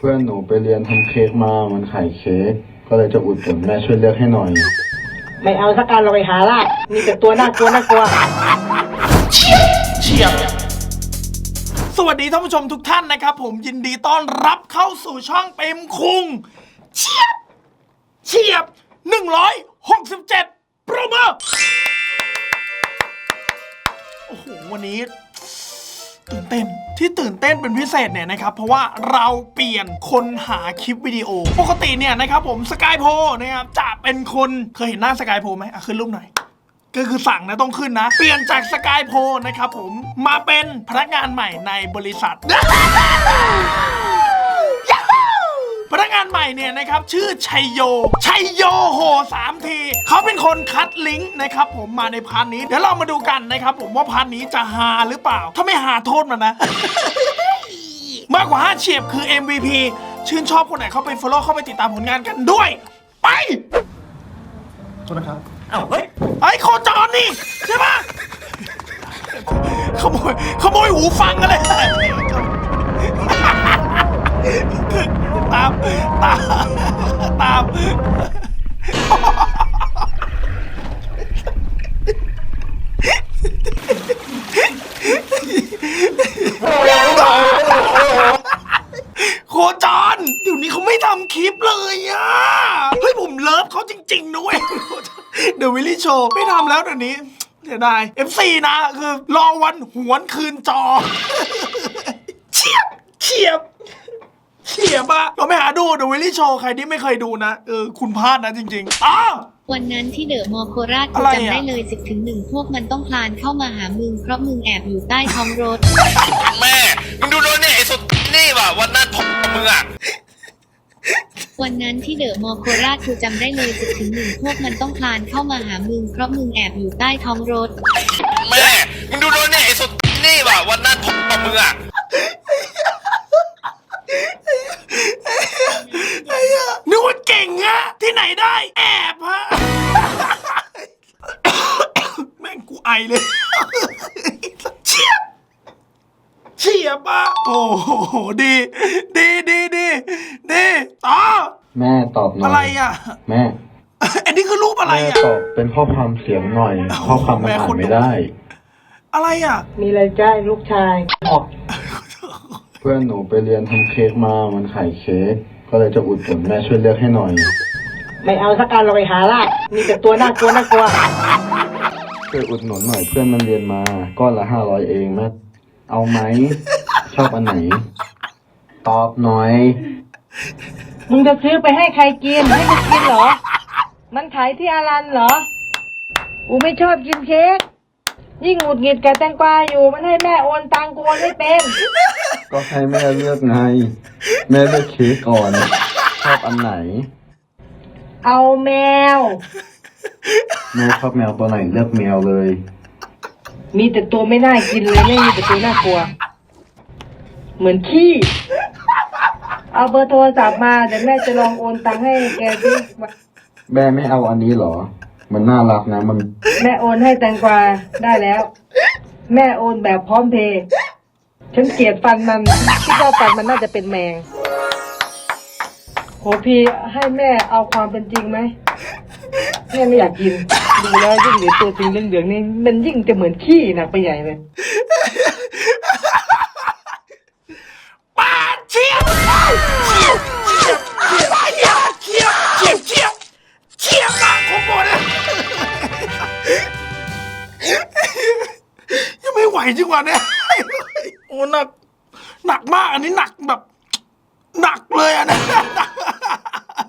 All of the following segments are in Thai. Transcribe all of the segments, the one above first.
เพื่อนหนูไปเรียนทำเค้กมา มันขายเค้ก ก็เลยจะอุดหนุนแม่ช่วยเลือกให้หน่อย ไม่เอาสักการเราไปหาลากมีแต่ตัวน่ากลัวน่ากลัวสวัสดีท่านผู้ชมทุกท่านนะครับ ผมยินดีต้อนรับเข้าสู่ช่องเปมคุง เฉียบ เฉียบหนึ่งร้อยหกสิบเจ็ดโปรโมโอ้โหวันนี้ ตื่นเต้นที่ตื่นเต้นเป็นพิเศษเนี่ยนะครับเพราะว่าเราเปลี่ยนคนหาคลิปวิดีโอ ปกติเนี่ยนะครับผมสกายโพนะครับจะเป็นคนเคยเห็นหน้าสกายโพไหมอะขึ้นรูปหน่อยก็คือสั่งนะต้องขึ้นนะ เปลี่ยนจากสกายโพนะครับผมมาเป็นพนักงานใหม่ในบริษัท พนักงานใหม่เนี่ยนะครับชื่อชัยโย ชัยโยโหสามทีเขาเป็นคนคัดลิงก์นะครับผมมาในพาร์ทนี้ เดี๋ยวเรามาดูกันนะครับผมว่าพาร์ทนี้จะฮาหรือเปล่า ถ้าไม่ฮาโทษมันนะ มากกว่า5เฉียบคือ MVP ชื่นชอบคนไหนเข้าไป follow เข้าไปติดตามผลงานกันด้วย ไปโทษนะครับอ้าวเฮ้ยไอ้โคจรนี่ใช่ปะขโมยขโมยหูฟังกันเลย ตามตามตามโคจรเดี๋ยวนี้เขาไม่ทำคลิปเลยอะเฮ้ยผมเลิฟเขาจริงๆนะเว้ยเดอะวิลลี่โชว์ไม่ทำแล้วเดี๋ยวนี้เสียดาย FC นะ คือรอวันหวนคืนจอ เฉียบ เฉียบ เฉียบอะเราไม่หาดูเดอะวิลลี่โชว์ใครที่ไม่เคยดูนะ เออ คุณพลาดนะจริงๆอ้าว วันนั้นที่เดอะมอลล์โคราชกูอะไรอะจำได้เลยสิบถึงหนึ่งพวกมันต้องคลานเข้ามาหามึงเพราะมึงแอบอยู่ใต้ท้องรถ แม่มึงดูโดนเนี่ยไอ้สุดนี่ว่ะวันนั้นผมมึงอะวันนั้นที่เดอะมอลล์โคราชกูจำได้เลยสิบถึงหนึ่งพวกมันต้องคลานเข้ามาหามึงเพราะมึงแอบอยู่ใต้ท้องรถ แม่มึงดูโดนเนี่ย ดี ดีดีดีดีต่อแม่ตอบหน่อยอะไรอะแม่อันนี้คือรูปอะไรแม่อะตอบเป็นข้อความเสียงหน่อยข้อความมันอ่านไม่ได้ อะไรอะมีอะไรจ้าลูกชายออกเพื่อนหนูไปเรียนทำเค้กมามันขายเค้กก็เลยจะอุดหนุนแม่ช่วยเลือกให้หน่อย ไม่เอาสักการเราไปหาลากมีแต่ตัวน่ากลัวน่ากลัวช่วยอุดหนุนหน่อยเพื่อนมันเรียนมาก้อนละห้าร้อยเองแม่เอาไหมชอบอันไหน ตอบหน่อย มึงจะซื้อไปให้ใครกินให้มันกินเหรอ มันขายที่อารันเหรอ กูไม่ชอบกินเค้ก ยิ่งหงุดหงิดกับแตงกวาอยู่ มันให้แม่โอนตังกูโอนไม่เป็น ก็ให้แม่เลือกไง แม่เลือกเค้กก่อน ชอบอันไหน เอาแมว แม่ชอบแมวตัวไหนเลือกแมวเลย มีแต่ตัวไม่น่ากินเลยไม่มีแต่ตัวน่ากลัว เหมือนขี้ เอาเบอร์โทรศัพท์มาเดี๋ยวแม่จะลองโอนตังค์ให้แกสิแม่ไม่เอาอันนี้เหรอ มันน่ารักนะ มัน แม่โอนให้แตงกวาได้แล้ว แม่โอนแบบพร้อมเพย์ฉันเกลียดฟันมันที่ว่าฟันมันน่าจะเป็นแมงโหพี่ให้แม่เอาความเป็นจริงไหมแม่ไม่อยากกิน ดูแล้วยิ่งเหลือตัวจริงเหลืองๆนี่มันยิ่งจะเหมือนขี้หนักไปใหญ่เลย ปาดเฉียบเฉียบเฉียบเฉียบเฉียบเฉียบเฉียบมากของหมดเลยยังไม่ไหวจริงวะเนี่ยโอ้หนักหนักมากอันนี้หนักแบบหนักเลยอะนะ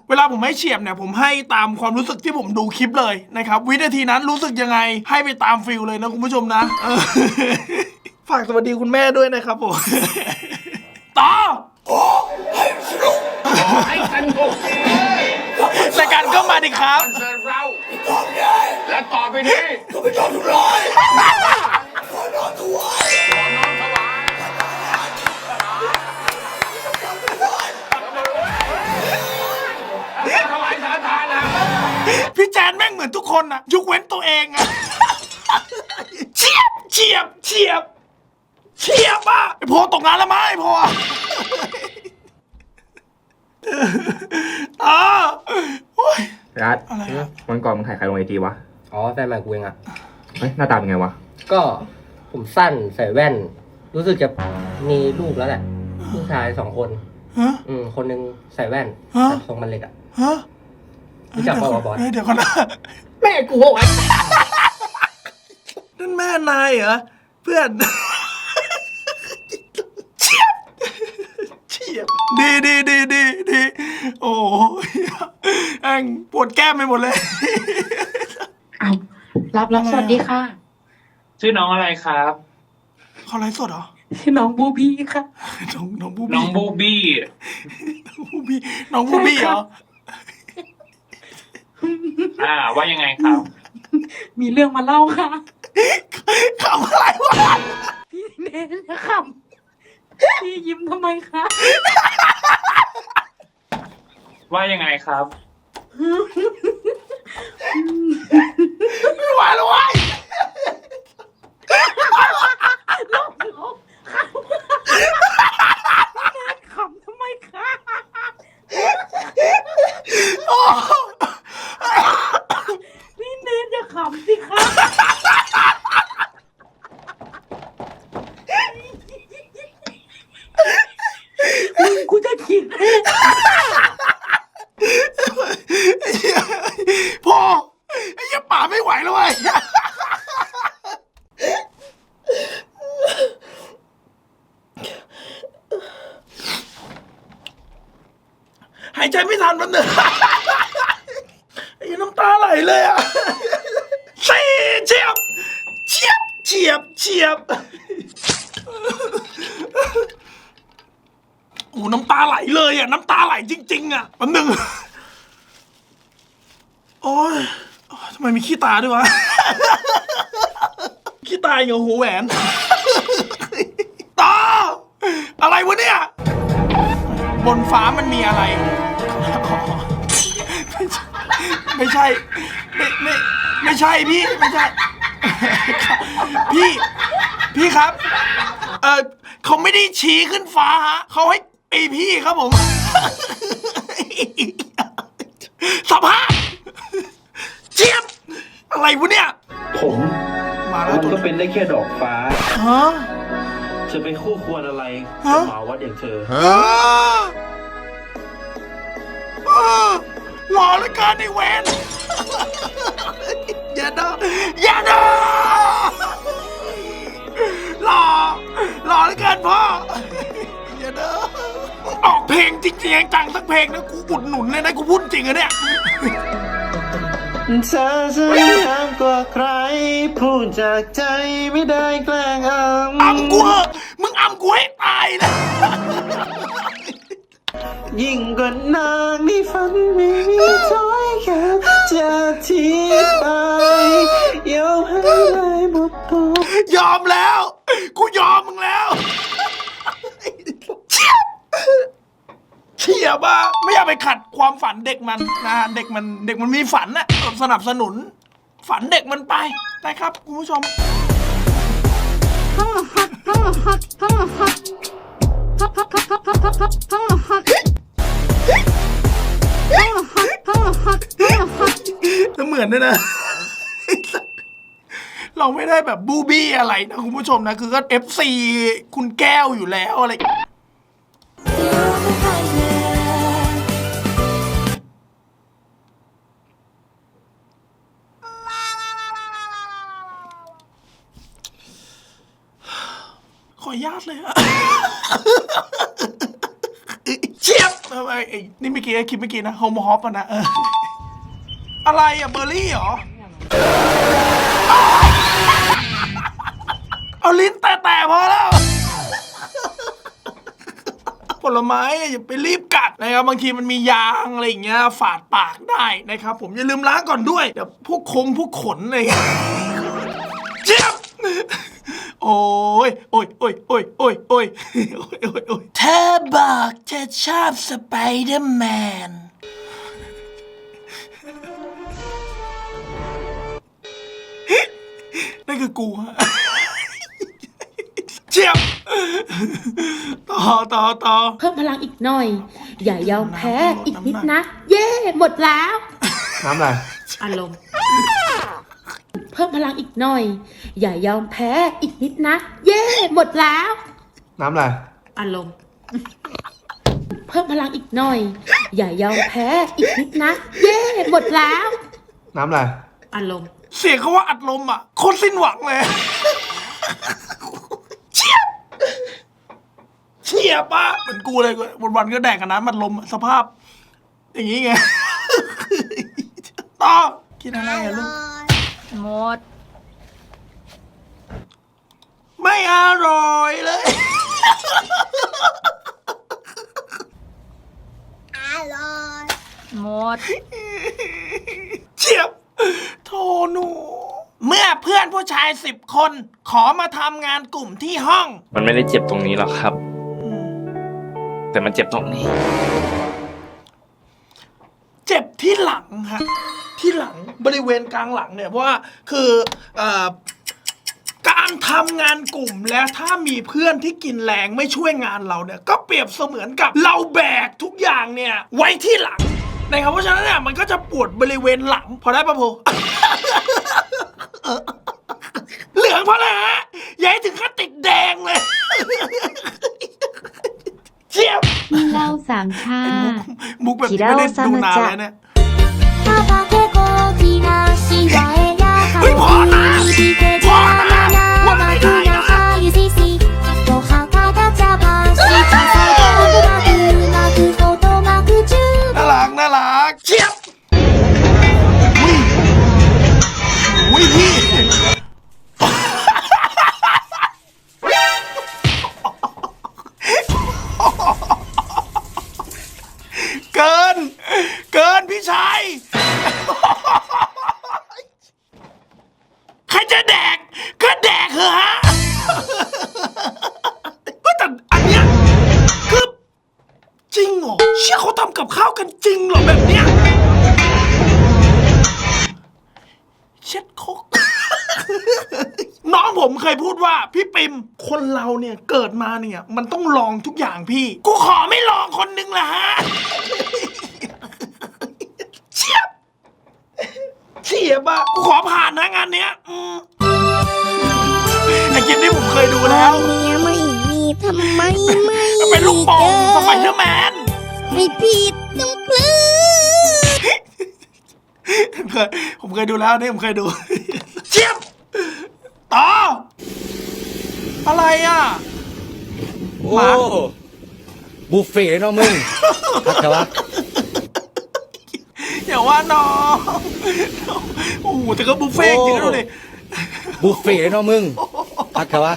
เวลาผมให้เฉียบเนี่ยผมให้ตามความรู้สึกที่ผมดูคลิปเลยนะครับวินาทีนั้นรู้สึกยังไงให้ไปตามฟิลเลยนะคุณผู้ชมนะฝากสวัสดีคุณแม่ด้วยนะครับผมต่อ รายการก็มาดิครับเซิร์ฟเราและต่อไปนี้ข้าพเจ้าทุกร้อยขอนอนถวายขอนอนถวายถวายสาธารนะพี่แจนแม่งเหมือนทุกคนอะยกเว้นตัวเองอะเฉียบเฉียบเฉียบเฉียบอะไอโพตกงานแล้วมั้งไอโพอะ ต่อโอ้ยรัดอะไรอะวันก่อนมึงถ่ายใครลงไอจีวะอ๋อแฟนใหม่กูเองอะ เฮ้ยหน้าตาเป็นไงวะก็ผมสั้นใส่แว่น รู้สึกจะมีลูกแล้วแหละผู้ชายสองคน ฮะ อืมคนหนึงใส่แว่นฮะ แต่ทรงมันเล็กอะ ฮะรู้จักเปล่าวะบอส เฮ้ยเดี๋ยวก่อนนะแม่กูบอกว่านั่นแม่นายเหรอเพื่อน เฉียบเฉียบ ดีดีดีดีดีโอ้ยแองปวดแก้มไปหมดเลย เอารับรับสวัสดีค่ะ ชื่อน้องอะไรครับ เขาไลฟ์สดเหรอ ชื่อน้องบูบี้ค่ะ น้องน้องบูบี้น้องบูบี้ น้องบูบี้น้องบูบี้เหรอ อ่า ว่ายังไงครับ มีเรื่องมาเล่าค่ะคำอะไรวะ พี่เนนนะขำ พี่ยิ้มทำไมคะว่ายังไงครับ ไม่ไหวแล้วเวะ ขำทำไมคะ พี่เนนจะขำสิคะมึงกูจะขิดให้ ไอ้เหี้ยพ่อไอ้เหี้ยป่าไม่ไหวแล้วไอ้เหี้ยหายใจไม่ทันมันเนอะไอ้เหี้ยน้ำตาไหลเลยอะเฉียบเฉียบเฉียบเฉียบโอ้น้ำตาไหลเลยอะ น้ำตาไหลจริง ๆ อะแป๊บนึงโอ้ยโอ๊ยทำไมมีขี้ตาด้วยวะ ขี้ตาอย่างหัวแหวนตาอะไรวะเนี่ย บนฟ้ามันมีอะไร อ๋อไม่ใช่ไม่ใช่ ไม่ไม่ไม่ใช่พี่ไม่ใช่ พี่ พี่ครับ เออเขาไม่ได้ชี้ขึ้นฟ้าฮะเขาให้ไอพี่ครับผม สภาพเจี๊ยบอะไรวะเนี่ย ผมมาแล้วมันตัวก็เป็นได้แค่ดอกฟ้า ฮะ จะไปคู่ควรอะไรฮะกับหมาวัดอย่างเธอ ฮะเออ หล่อเหลือเกินไอ้เวนอย่าเด้ออย่าเด้อหล่อหล่อเหลือเกินพ่ออย่าเด้อออกเพลงจริงๆจังสักเพลงนะกูอุดหนุนเลยนะกูพูดจริงอะเนี่ยเธอสวยงามกว่าใคร พูดจากใจไม่ได้แกล้งอำอำกูเหอะมึงอำกูให้ตายนะ ยิ่งกว่านางในฝันไม่มีถ้อยแค่จะอธิบายยอมให้เลยหมดตัวยอมแล้ว กูยอมมึงแล้วเฉียเฉียบอะไม่อยากไปขัดความฝันเด็กมันนะเด็กมันเด็กมันมีฝันนะสนับสนุน ฝันเด็กมันไปนะครับคุณผู้ชมจะเหมื ด้วยนะ เราไม่ได้แบบบูบี้อะไรนะคุณผู้ชมนะ คือก็เอฟซีคุณแก้วอยู่แล้วอะไร ขออนุญาตเลยอะเชียบทำไมไอ้นี่เมื่อกี้คลิปเมื่อกี้นะโฮมฮอปอะนะเออ อะไรอะเบอร์รี่เหรอ เอาลิ้นแตะๆพอแล้ว ผลไม้อย่าไปรีบกัดนะครับบางทีมันมียางอะไรอย่างเงี้ยฝาดปากได้นะครับ ผมอย่าลืมล้างก่อนด้วยเดี๋ยวพวกคงพวกขนอะไรอย่างเงี้ยเจี๊ยบโอ้ยโอ้ยโอ้ยโอ้ยโอ้ยโอ้ยโอ้ยโอ้ยโอ้ยเธอบอกเธอชอบสไปเดอร์แมน นั่นคือกูฮะเจียบต่อต่อต่อเพิ่มพลังอีกหน่อย อย่ายอมแพ้อีกนิดนะ เย่หมดแล้ว น้ำอะไรอารมณ์เพิ่มพลังอีกหน่อย อย่ายอมแพ้อีกนิดนะ เย่หมดแล้ว น้ำอะไรอารมณ์เพิ่มพลังอีกหน่อย อย่ายอมแพ้อีกนิดนะ เย่หมดแล้ว น้ำอะไร อารมณ์เสียงเขาว่าอัดลมอะโคตรสิ้นหวังเลยเฉียบเฉียบปะเหมือนกูเลยวันวันๆก็แดกกับน้ำมันลมอะสภาพ อย่างนี้ไงต่อกินอะไรอะลูก หมด ไม่อร่อยเลยหมดเฉียบ โทหนู เมื่อเพื่อนผู้ชายสิบคน ขอมาทำงานกลุ่มที่ห้อง มันไม่ได้เจ็บตรงนี้หรอกครับ แต่มันเจ็บตรงนี้ เจ็บที่หลังฮะที่หลังบริเวณกลางหลังเนี่ยเพราะว่าคือเอ่อการทำงานกลุ่มแล้วถ้ามีเพื่อนที่กินแรงไม่ช่วยงานเราเนี่ย ก็เปรียบเสมือนกับเราแบกทุกอย่างเนี่ยไว้ที่หลัง นะครับเพราะฉะนั้นเนี่ยมันก็จะปวดบริเวณหลัง พอได้ปะโพเหลืองเพราะอะไรฮะอย่าให้ถึงขั้นติดแดงเลยเจี๊ยบที่เล่าสามชามุกแบบนี้ไม่ได้ดูนานแล้วเนี่ยเฮ้ยพอนะพอนะ เนี่ยมันต้องลองทุกอย่างพี่ กูขอไม่ลองคนนึงละฮะเฉียบเฉียบอะกูขอผ่านนะงานเนี้ยอืมไอ้เกมนี้ผมเคยดูแล้วไม่มีทำไมไม่เป็นลูกโป่งสไปเดอร์แมน ไม่ผิดต้องพลือเคยผมเคยดูแล้วนี่ผมเคยดู เชียบต่ออะไรอะโอ้ หมาบุฟเฟ่ต์เนาะมึงพักเถอะวะอย่าว่าน้องโอ้โหแต่ก็บุฟเฟ่ต์จริงๆนะดูดิบุฟเฟ่ต์เนาะมึงพักเถอะวะ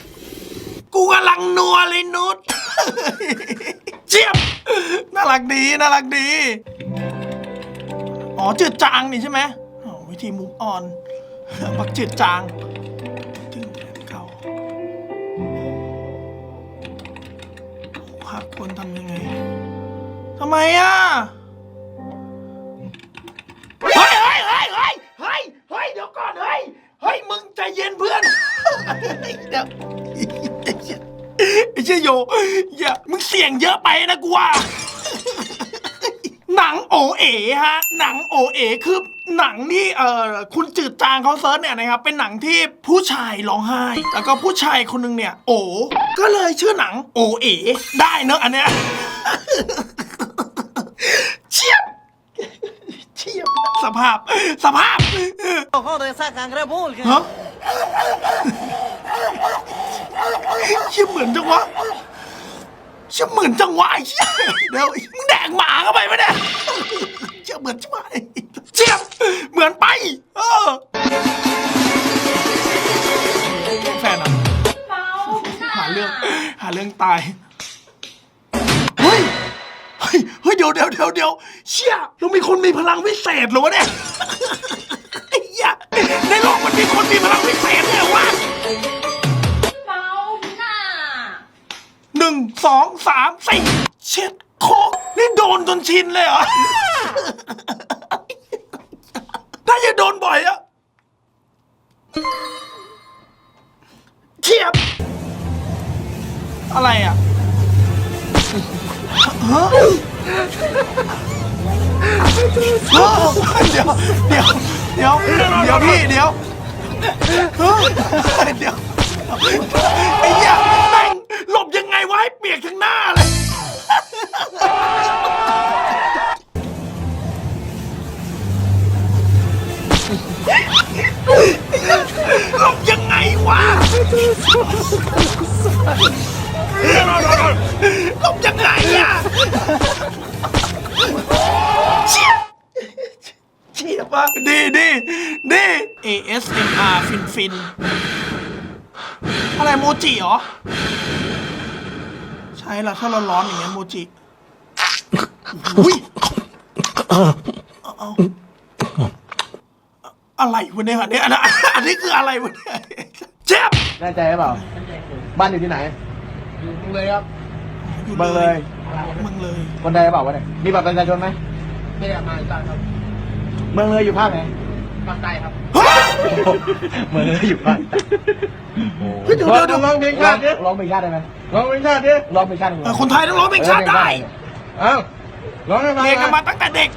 กูกำลังนัวเลยนุชเจี๊ยบน่ารักดีน่ารักดี อ๋อจืดจางนี่ใช่ไหมอ๋อวิธีมุกออนบักจืดจาง ควรทำยังไงทำไมอะเฮ้ยเฮ้ยเฮ้ยเฮ้ยเฮ้ยเฮ้ยเดี๋ยวก่อนเฮ้ยเฮ้ยมึงใจเย็นเพื่อนเดี๋ยวไอ้เชี่ยไอ้เชี่ยโยอย่ามึงเสี่ยงเยอะไปนะกูว่า หนังโอเอฮะ หนังโอเอคือหนังนี่เอ่อคุณจืดจางเขาเซิร์ชเนี่ยนะครับเป็นหนังที่ผู้ชายร้องไห้ แล้วก็ผู้ชายคนหนึงเนี่ย โอก็เลยชื่อหนังโอเอได้เนอะอันเนี้ยเชียบเชียบสภาพสภาพฮะเชี่ยเหมือนจังวะเชี่ยเหมือนจังวะไอ้เชี่ยเดี๋ยวมึงแดกหมาเข้าไปไหมเนี่ยเชี่ยเหมือนใช่ไหมเชี่ยเหมือนไป เออแฟนอะหาเรื่องหาเรื่องตายเฮ้ยเฮ้ยเฮ้ยเดี๋ยวเดี๋ยวเดี๋ยวเดี๋ยวเชี่ยเรามีคนมีพลังวิเศษเหรอวะเนี่ยไอ้เหี้ยในโลกมันมีคนมีพลังวิเศษด้วยเหรอวะ หนึ่งสองสามสี่เช็ดโคกนี่โดนจนชินเลยเหรอ ถ้าจะโดนบ่อยอะเทียบ อะไรอะฮะเฮ้ยเดี๋ยวเดี๋ยวเดี๋ยวเดี๋ยวพี่เดี๋ยวเฮ้ยเดี๋ยวไอ้เหี้ยแม่งหล บยังไม้เปียกทั้งหน้าเลยลบยังไงวะลบยังไงอะเชี่ยเชี่ยปะดีดีดี ASMR ฟินฟิน อะไรโมจิเหรอ ช่ละถ้าร้อนๆอย่างเงี้ยโมจิอุ้ยเอาเอาอะไรวะเนี่ยอันนี้อันนี้อันนี้คืออะไรวะเนี่ยเจ็บแน่ใจหรือเปล่าบ้านอยู่ที่ไหนอยู่เมืองเลยครับเมืองเลยมึงเลยคนใดหรือเปล่าวะเนี่ยมีบัตรประชาชนไหมไม่ได้มาจากครับ เมืองเลยอยู่ภาคไหนภาคใต้ครับ เมืองเลยอยู่ภาคใต้เฮ้ยเดี๋ยวเดี๋ยวเดี๋ยวร้องเพลงชาติดิร้องเพลงชาติได้ไหมร้องเพลงชาติดิร้องเพลงชาติเออคนไทยต้องร้องเพลงชาติได้เอ้าร้องให้ฟังเรียนกันมาตั้งแต่เด็ก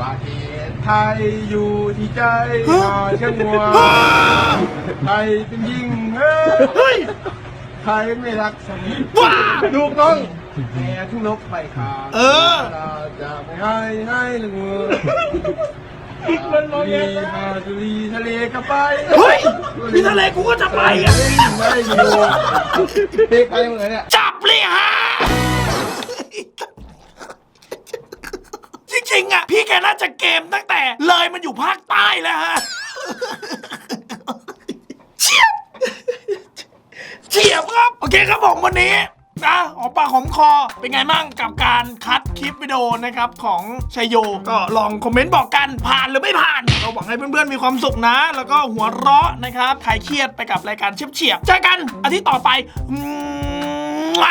ประเทศไทยอยู่ที่ใจมาเชื่อมัวไทยเป็นยิ่งเฮ้เฮ้ยไทยไม่รักสมัยว้าถูกต้องแม่ทุ่งนกไปขาดเออเราจะไม่ให้ให้ละงัวอี กคนร้องมีฮาจุลีทะเลก็ไปเฮ้ยมีทะเลกูก็จะไปอะไม่อยู่เพลงใครมึงเนี่ยจับเลยฮะจริงๆอะ พี่แกน่าจะเกมตั้งแต่ เลยมันอยู่ภาคใต้แล้วฮะเฉียบเฉียบครับ โอเคครับผมวันนี้ ซะหอมปากหอมคอ เป็นไงมั่งกับการคัดคลิปวิดีโอนะครับของชัยโย ก็ลองคอมเมนต์บอกกันผ่านหรือไม่ผ่าน เราหวังให้เพื่อนๆมีความสุขนะ แล้วก็หัวเราะนะครับคลายเครียดไปกับรายการเชียบเฉียบเจอกันอาทิตย์ต่อไปอืม